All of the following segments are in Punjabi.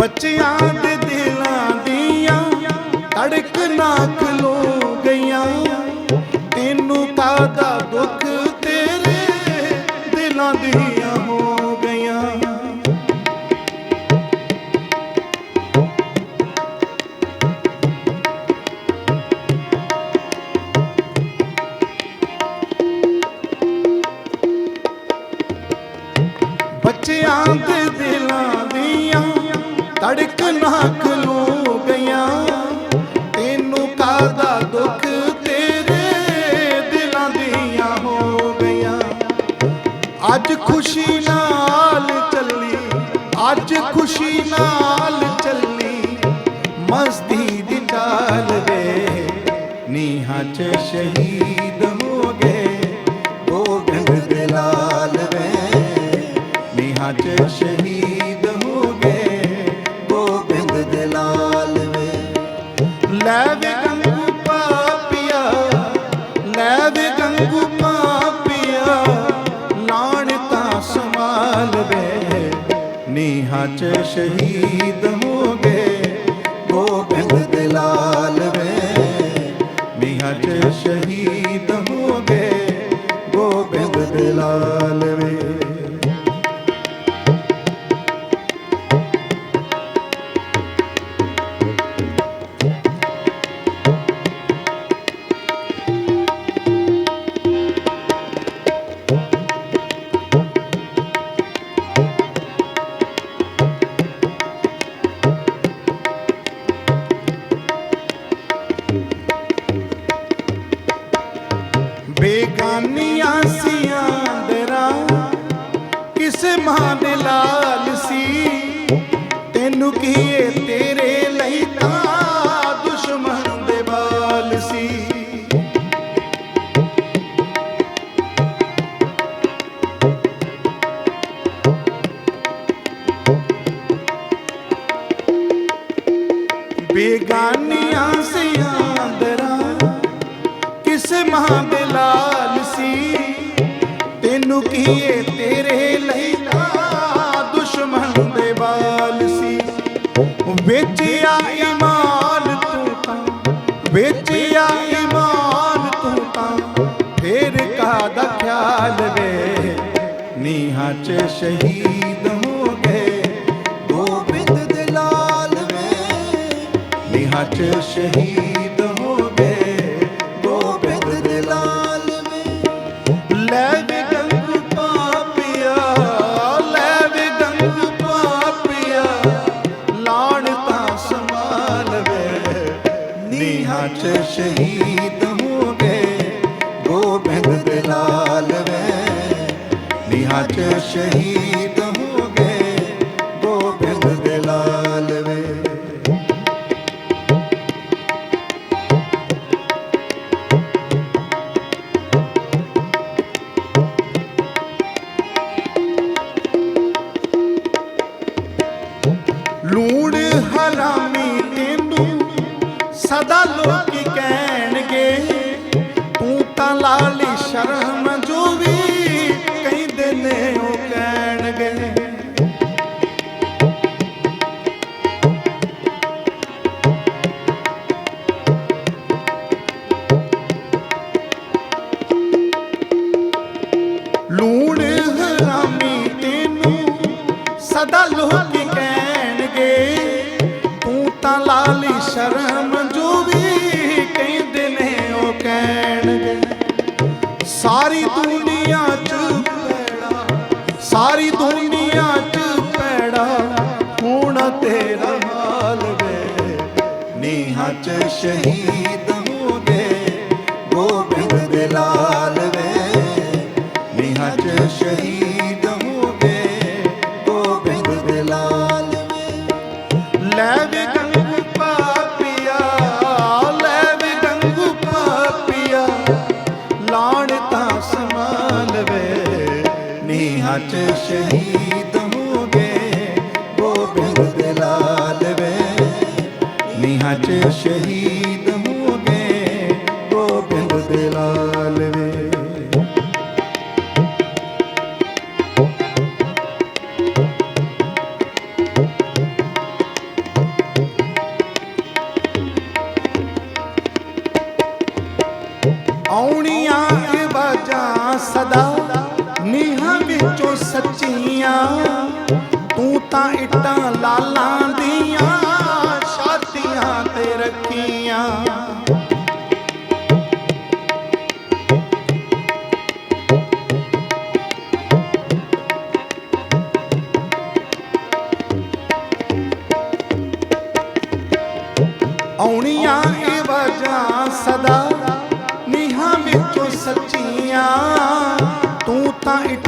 ਬੱਚਿਆਂ ਦੇ ਦਿਲਾਂ ਦੀਆਂ ਧੜਕਣਾ না ਵਿੱਚ ਸ਼ਹੀਦ ਹੋ ਗਏ ਗੋਬਿੰਦ ਦੇ ਲਾਲ ਵੇ ਮਿਹਰ ਸ਼ਹੀਦ ਸਮਾਨ ਲਾਲ ਸੀ, ਤੈਨੂੰ ਕੀਏ ਤੇਰੇ ਲਈ ਤਾਂ ਦੁਸ਼ਮਣ ਦੇ ਸੀ। ਬੇਗਾਨੀਆਂ ਸੇ ਕਿਸ ਮਹਾਂ ਲਾਲ ਸੀ, ਤੈਨੂੰ ਕੀਏ ਤੇਰੇ ਵੇਚਿਆ ਇਮਾਨ ਤੂੰ ਤਾਂ, ਵੇਚਿਆ ਖਿਆਲ ਵੇ? ਨੀਹਾਂ 'ਚ ਸ਼ਹੀਦ ਹੋ ਗੋਬਿੰਦ ਦੇ ਲਾਲ 'ਚ ਸ਼ਹੀਦ ਗੋਬਿੰਦ ਦੇ ਲਾਲ ਵੇ ਨਿਹਚ ਸ਼ਹੀਦ ਵਿੱਚ ਸ਼ਹੀਦ ਹੋਦੇ ਗੋਬਿੰਦ ਦੇ ਲਾਲ ਚ ਸ਼ਹੀਦ ਹੋਦੇ ਗੋਬਿੰਦ ਦੇ ਵੇ। ਲੈ ਗੰਗੂ ਪਾਪਿਆ, ਲੈ ਗੰਗੂ ਪਾਪਿਆ, ਲਾਣ ਤਾਂ ਸਮਾਲ ਵੇ। ਨਿਹਾਂ ਚ ਸ਼ਹੀਦ ਨੀਹਾਂ ਚ ਸ਼ਹੀਦ ਹੋ ਗਏ ਗੋਬਿੰਦ ਦੇ ਲਾਲ ਵੇ। ਆਉਣੀਆਂ ਬਾਜਾਂ ਸਦਾ ਨੀਹਾਂ ਵਿੱਚੋਂ ਸੱਚੀਆਂ, ਤੂੰ ਤਾਂ ਇੱਟਾਂ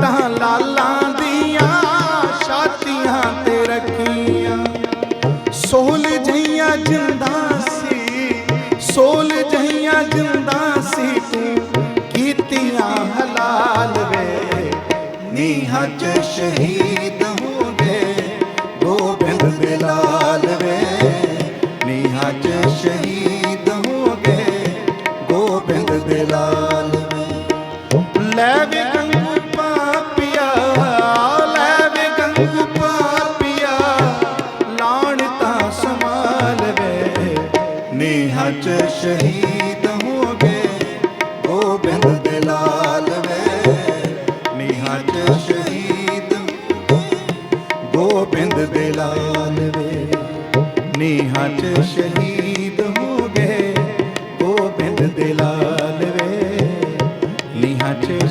ਤਾਂ ਲਾਲਾਂ ਦੀਆਂ, ਛਾਤੀਆਂ ਤੇ ਰੱਖੀਆਂ। ਸੋਲ ਜਈਆਂ ਜਿੰਦਾ ਸੀ ਸੋਲ ਜਈਆਂ ਜਿੰਦਾ ਸੀ ਤੂੰ ਕੀਤੀਆਂ ਹਲਾਲ ਵੇ। ਨੀਹਾਂ ਚ ਸ਼ਹੀਦ ਸ਼ਹੀਦ ਗੋਬਿੰਦ ਬਿਲਾਲ ਵੇ। ਨੀਹਾਂ ਚ ਸ਼ਹੀਦ ਹੋ ਗਏ ਗੋਬਿੰਦ ਦਿਲਾਲ ਵੇ। ਨੀਹਾਂ ਚ